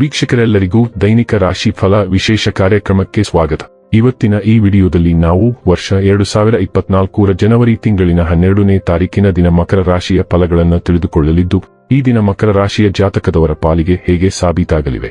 ವೀಕ್ಷಕರೆಲ್ಲರಿಗೂ ದೈನಿಕ ರಾಶಿ ಫಲ ವಿಶೇಷ ಕಾರ್ಯಕ್ರಮಕ್ಕೆ ಸ್ವಾಗತ. ಇವತ್ತಿನ ಈ ವಿಡಿಯೋದಲ್ಲಿ ನಾವು ವರ್ಷ ಎರಡು ಸಾವಿರ ಇಪ್ಪತ್ನಾಲ್ಕರ ಜನವರಿ ತಿಂಗಳಿನ ಹನ್ನೆರಡನೇ ತಾರೀಕಿನ ದಿನ ಮಕರ ರಾಶಿಯ ಫಲಗಳನ್ನು ತಿಳಿದುಕೊಳ್ಳಲಿದ್ದು, ಈ ದಿನ ಮಕರ ರಾಶಿಯ ಜಾತಕದವರ ಪಾಲಿಗೆ ಹೇಗೆ ಸಾಬೀತಾಗಲಿವೆ?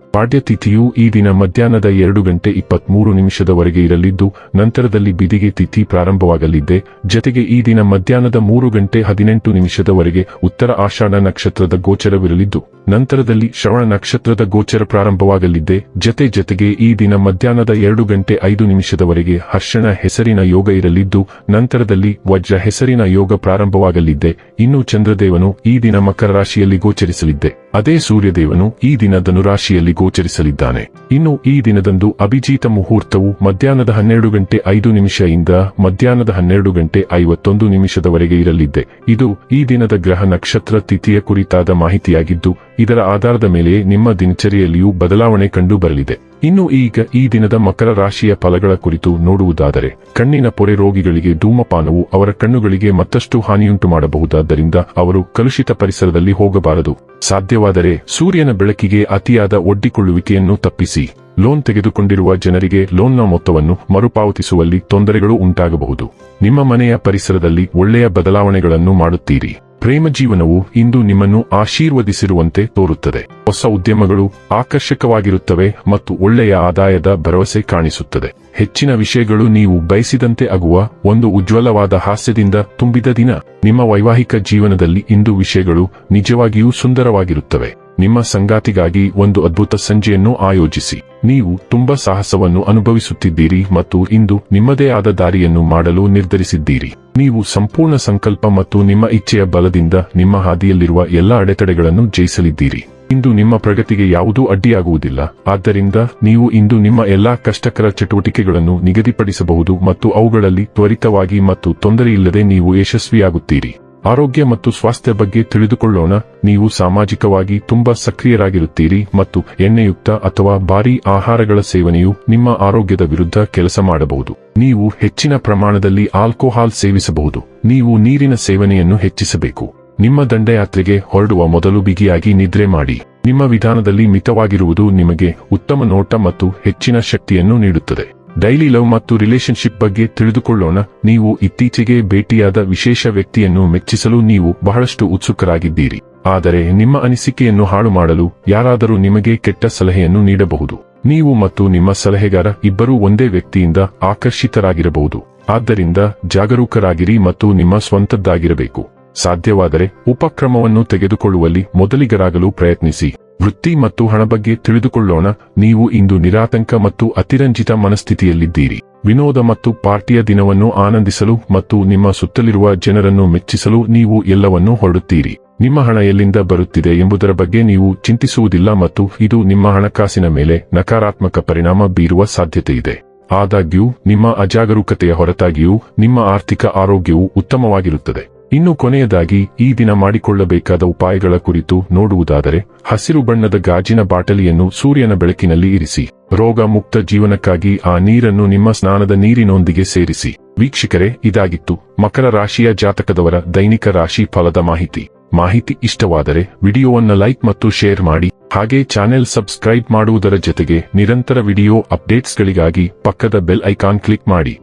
ಪಾಡ್ಯ ತಿಥಿಯು ಈ ದಿನ ಮಧ್ಯಾಹ್ನದ ಎರಡು ಗಂಟೆ ಇಪ್ಪತ್ಮೂರು ನಿಮಿಷದವರೆಗೆ ಇರಲಿದ್ದು, ನಂತರದಲ್ಲಿ ಬಿದಿಗೆ ತಿಥಿ ಪ್ರಾರಂಭವಾಗಲಿದ್ದೆ. ಜತೆಗೆ ಈ ದಿನ ಮಧ್ಯಾಹ್ನದ ಮೂರು ಗಂಟೆ ಹದಿನೆಂಟು ನಿಮಿಷದವರೆಗೆ ಉತ್ತರ ಆಷಾಢ ನಕ್ಷತ್ರದ ಗೋಚರವಿರಲಿದ್ದು, ನಂತರದಲ್ಲಿ ಶ್ರವಣ ನಕ್ಷತ್ರದ ಗೋಚರ ಪ್ರಾರಂಭವಾಗಲಿದ್ದೆ. ಜತೆ ಜತೆಗೆ ಈ ದಿನ ಮಧ್ಯಾಹ್ನದ ಎರಡು ಗಂಟೆ ಐದು ನಿಮಿಷದವರೆಗೆ ಹರ್ಷಣ ಹೆಸರಿನ ಯೋಗ ಇರಲಿದ್ದು, ನಂತರದಲ್ಲಿ ವಜ್ರ ಹೆಸರಿನ ಯೋಗ ಪ್ರಾರಂಭವಾಗಲಿದ್ದೆ. ಇನ್ನು ಚಂದ್ರದೇವನು ಈ ದಿನ ಮಕರ ರಾಶಿಯಲ್ಲಿ ಗೋಚರಿಸಲಿದ್ದೆ. ಅದೇ ಸೂರ್ಯದೇವನು ಈ ದಿನ ಧನುರಾಶಿಯಲ್ಲಿ ಗೋಚರಿಸಲಿದ್ದಾನೆ. ಇನ್ನು ಈ ದಿನದಂದು ಅಭಿಜೀತ ಮುಹೂರ್ತವು ಮಧ್ಯಾಹ್ನದ ಹನ್ನೆರಡು ಗಂಟೆ ಐದು ನಿಮಿಷದಿಂದ ಮಧ್ಯಾಹ್ನದ ಹನ್ನೆರಡು ಗಂಟೆ ಐವತ್ತೊಂದು ನಿಮಿಷದವರೆಗೆ ಇರಲಿದೆ ಇದು ಈ ದಿನದ ಗ್ರಹ ನಕ್ಷತ್ರ ತಿಥಿಯ ಕುರಿತಾದ ಮಾಹಿತಿಯಾಗಿದ್ದು, ಇದರ ಆಧಾರದ ಮೇಲೆ ನಿಮ್ಮ ದಿನಚರಿಯಲ್ಲಿಯೂ ಬದಲಾವಣೆ ಕಂಡು ಬರಲಿದೆ ಇನ್ನು ಈಗ ಈ ದಿನದ ಮಕರ ರಾಶಿಯ ಫಲಗಳ ಕುರಿತು ನೋಡುವುದಾದರೆ, ಕಣ್ಣಿನ ಪೊರೆ ರೋಗಿಗಳಿಗೆ ಧೂಮಪಾನವು ಅವರ ಕಣ್ಣುಗಳಿಗೆ ಮತ್ತಷ್ಟು ಹಾನಿಯುಂಟು ಮಾಡಬಹುದಾದ್ದರಿಂದ ಅವರು ಕಲುಷಿತ ಪರಿಸರದಲ್ಲಿ ಹೋಗಬಾರದು. ಸಾಧ್ಯವಾದರೆ ಸೂರ್ಯನ ಬೆಳಕಿಗೆ ಅತಿಯಾದ ಒಡ್ಡಿಕೊಳ್ಳುವಿಕೆಯನ್ನು ತಪ್ಪಿಸಿ, ಲೋನ್ ತೆಗೆದುಕೊಂಡಿರುವ ಜನರಿಗೆ ಲೋನ್ನ ಮೊತ್ತವನ್ನು ಮರುಪಾವತಿಸುವಲ್ಲಿ ತೊಂದರೆಗಳು ಉಂಟಾಗಬಹುದು. ನಿಮ್ಮ ಮನೆಯ ಪರಿಸರದಲ್ಲಿ ಒಳ್ಳೆಯ ಬದಲಾವಣೆಗಳನ್ನು ಮಾಡುತ್ತೀರಿ. ಪ್ರೇಮ ಜೀವನವು ಇಂದು ನಿಮ್ಮನ್ನು ಆಶೀರ್ವದಿಸಿರುವಂತೆ ತೋರುತ್ತದೆ. ಹೊಸ ಉದ್ಯಮಗಳು ಆಕರ್ಷಕವಾಗಿರುತ್ತವೆ ಮತ್ತು ಒಳ್ಳೆಯ ಆದಾಯದ ಭರವಸೆ ಕಾಣಿಸುತ್ತದೆ. ಹೆಚ್ಚಿನ ವಿಷಯಗಳು ನೀವು ಬಯಸಿದಂತೆ ಆಗುವ ಒಂದು ಉಜ್ವಲವಾದ ಹಾಸ್ಯದಿಂದ ತುಂಬಿದ ದಿನ. ನಿಮ್ಮ ವೈವಾಹಿಕ ಜೀವನದಲ್ಲಿ ಇಂದು ವಿಷಯಗಳು ನಿಜವಾಗಿಯೂ ಸುಂದರವಾಗಿರುತ್ತವೆ. ನಿಮ್ಮ ಸಂಗಾತಿಗಾಗಿ ಒಂದು ಅದ್ಭುತ ಸಂಜೆಯನ್ನು ಆಯೋಜಿಸಿ. ನೀವು ತುಂಬಾ ಸಾಹಸವನ್ನು ಅನುಭವಿಸುತ್ತಿದ್ದೀರಿ ಮತ್ತು ಇಂದು ನಿಮ್ಮದೇ ಆದ ದಾರಿಯನ್ನು ಮಾಡಲು ನಿರ್ಧರಿಸಿದ್ದೀರಿ. ನೀವು ಸಂಪೂರ್ಣ ಸಂಕಲ್ಪ ಮತ್ತು ನಿಮ್ಮ ಇಚ್ಛೆಯ ಬಲದಿಂದ ನಿಮ್ಮ ಹಾದಿಯಲ್ಲಿರುವ ಎಲ್ಲಾ ಅಡೆತಡೆಗಳನ್ನು ಜಯಿಸಲಿದ್ದೀರಿ. ಇಂದು ನಿಮ್ಮ ಪ್ರಗತಿಗೆ ಯಾವುದೂ ಅಡ್ಡಿಯಾಗುವುದಿಲ್ಲ. ಆದ್ದರಿಂದ ನೀವು ಇಂದು ನಿಮ್ಮ ಎಲ್ಲಾ ಕಷ್ಟಕರ ಚಟುವಟಿಕೆಗಳನ್ನು ನಿಗದಿಪಡಿಸಬಹುದು ಮತ್ತು ಅವುಗಳಲ್ಲಿ ತ್ವರಿತವಾಗಿ ಮತ್ತು ತೊಂದರೆಯಿಲ್ಲದೆ ನೀವು ಯಶಸ್ವಿಯಾಗುತ್ತೀರಿ. ಆರೋಗ್ಯ ಮತ್ತು ಸ್ವಾಸ್ಥ್ಯ ಬಗ್ಗೆ ತಿಳಿದುಕೊಳ್ಳೋಣ. ನೀವು ಸಾಮಾಜಿಕವಾಗಿ ತುಂಬಾ ಸಕ್ರಿಯರಾಗಿರುತ್ತೀರಿ ಮತ್ತು ಎಣ್ಣೆಯುಕ್ತ ಅಥವಾ ಭಾರೀ ಆಹಾರಗಳ ಸೇವನೆಯು ನಿಮ್ಮ ಆರೋಗ್ಯದ ವಿರುದ್ಧ ಕೆಲಸ ಮಾಡಬಹುದು. ನೀವು ಹೆಚ್ಚಿನ ಪ್ರಮಾಣದಲ್ಲಿ ಆಲ್ಕೋಹಾಲ್ ಸೇವಿಸಬಹುದು. ನೀವು ನೀರಿನ ಸೇವನೆಯನ್ನು ಹೆಚ್ಚಿಸಬೇಕು. ನಿಮ್ಮ ದಂಡಯಾತ್ರೆಗೆ ಹೊರಡುವ ಮೊದಲು ಬಿಗಿಯಾಗಿ ನಿದ್ರೆ ಮಾಡಿ. ನಿಮ್ಮ ವಿಧಾನದಲ್ಲಿ ಮಿತವಾಗಿರುವುದು ನಿಮಗೆ ಉತ್ತಮ ನೋಟ ಮತ್ತು ಹೆಚ್ಚಿನ ಶಕ್ತಿಯನ್ನು ನೀಡುತ್ತದೆ. ಡೈಲಿ ಲವ್ ಮತ್ತು ರಿಲೇಶನ್ಶಿಪ್ ಬಗ್ಗೆ ತಿಳಿದುಕೊಳ್ಳೋಣ. ನೀವು ಇತ್ತೀಚೆಗೆ ಭೇಟಿಯಾದ ವಿಶೇಷ ವ್ಯಕ್ತಿಯನ್ನು ಮೆಚ್ಚಿಸಲು ನೀವು ಬಹಳಷ್ಟು ಉತ್ಸುಕರಾಗಿದ್ದೀರಿ. ಆದರೆ ನಿಮ್ಮ ಅನಿಸಿಕೆಯನ್ನು ಹಾಳು ಮಾಡಲು ಯಾರಾದರೂ ನಿಮಗೆ ಕೆಟ್ಟ ಸಲಹೆಯನ್ನು ನೀಡಬಹುದು. ನೀವು ಮತ್ತು ನಿಮ್ಮ ಸಲಹೆಗಾರ ಇಬ್ಬರೂ ಒಂದೇ ವ್ಯಕ್ತಿಯಿಂದ ಆಕರ್ಷಿತರಾಗಿರಬಹುದು. ಆದ್ದರಿಂದ ಜಾಗರೂಕರಾಗಿರಿ ಮತ್ತು ನಿಮ್ಮ ಸ್ವಂತದ್ದಾಗಿರಬೇಕು. ಸಾಧ್ಯವಾದರೆ ಉಪಕ್ರಮವನ್ನು ತೆಗೆದುಕೊಳ್ಳುವಲ್ಲಿ ಮೊದಲಿಗರಾಗಲು ಪ್ರಯತ್ನಿಸಿ. ವೃತ್ತಿ ಮತ್ತು ಹಣ ಬಗ್ಗೆ ತಿಳಿದುಕೊಳ್ಳೋಣ. ನೀವು ಇಂದು ನಿರಾತಂಕ ಮತ್ತು ಅತಿರಂಜಿತ ಮನಸ್ಥಿತಿಯಲ್ಲಿದ್ದೀರಿ. ವಿನೋದ ಮತ್ತು ಪಾರ್ಟಿಯ ದಿನವನ್ನು ಆನಂದಿಸಲು ಮತ್ತು ನಿಮ್ಮ ಸುತ್ತಲಿರುವ ಜನರನ್ನು ಮೆಚ್ಚಿಸಲು ನೀವು ಎಲ್ಲವನ್ನೂ ಹೊರಡುತ್ತೀರಿ. ನಿಮ್ಮ ಹಣ ಎಲ್ಲಿಂದ ಬರುತ್ತಿದೆ ಎಂಬುದರ ಬಗ್ಗೆ ನೀವು ಚಿಂತಿಸುವುದಿಲ್ಲ ಮತ್ತು ಇದು ನಿಮ್ಮ ಹಣಕಾಸಿನ ಮೇಲೆ ನಕಾರಾತ್ಮಕ ಪರಿಣಾಮ ಬೀರುವ ಸಾಧ್ಯತೆಯಿದೆ. ಆದಾಗ್ಯೂ, ನಿಮ್ಮ ಅಜಾಗರೂಕತೆಯ ಹೊರತಾಗಿಯೂ ನಿಮ್ಮ ಆರ್ಥಿಕ ಆರೋಗ್ಯವು ಉತ್ತಮವಾಗಿರುತ್ತದೆ. ಇನ್ನು ಕೊನೆಯದಾಗಿ, ಈ ದಿನ ಮಾಡಿಕೊಳ್ಳಬೇಕಾದ ಉಪಾಯಗಳ ಕುರಿತು ನೋಡುವುದಾದರೆ, ಹಸಿರು ಬಣ್ಣದ ಗಾಜಿನ ಬಾಟಲಿಯನ್ನು ಸೂರ್ಯನ ಬೆಳಕಿನಲ್ಲಿ ಇರಿಸಿ, ರೋಗ ಮುಕ್ತ ಜೀವನಕ್ಕಾಗಿ ಆ ನೀರನ್ನು ನಿಮ್ಮ ಸ್ನಾನದ ನೀರಿನೊಂದಿಗೆ ಸೇರಿಸಿ. ವೀಕ್ಷಕರೇ, ಇದಾಗಿತ್ತು ಮಕರ ರಾಶಿಯ ಜಾತಕದವರ ದೈನಿಕ ರಾಶಿ ಫಲದ ಮಾಹಿತಿ. ಮಾಹಿತಿ ಇಷ್ಟವಾದರೆ, ವಿಡಿಯೋವನ್ನು ಲೈಕ್ ಮತ್ತು ಶೇರ್ ಮಾಡಿ, ಹಾಗೆ ಚಾನೆಲ್ ಸಬ್ಸ್ಕ್ರೈಬ್ ಮಾಡುವುದರ ಜೊತೆಗೆ ನಿರಂತರ ವಿಡಿಯೋ ಅಪ್ಡೇಟ್ಸ್ಗಳಿಗಾಗಿ ಪಕ್ಕದ ಬೆಲ್ ಐಕಾನ್ ಕ್ಲಿಕ್ ಮಾಡಿ.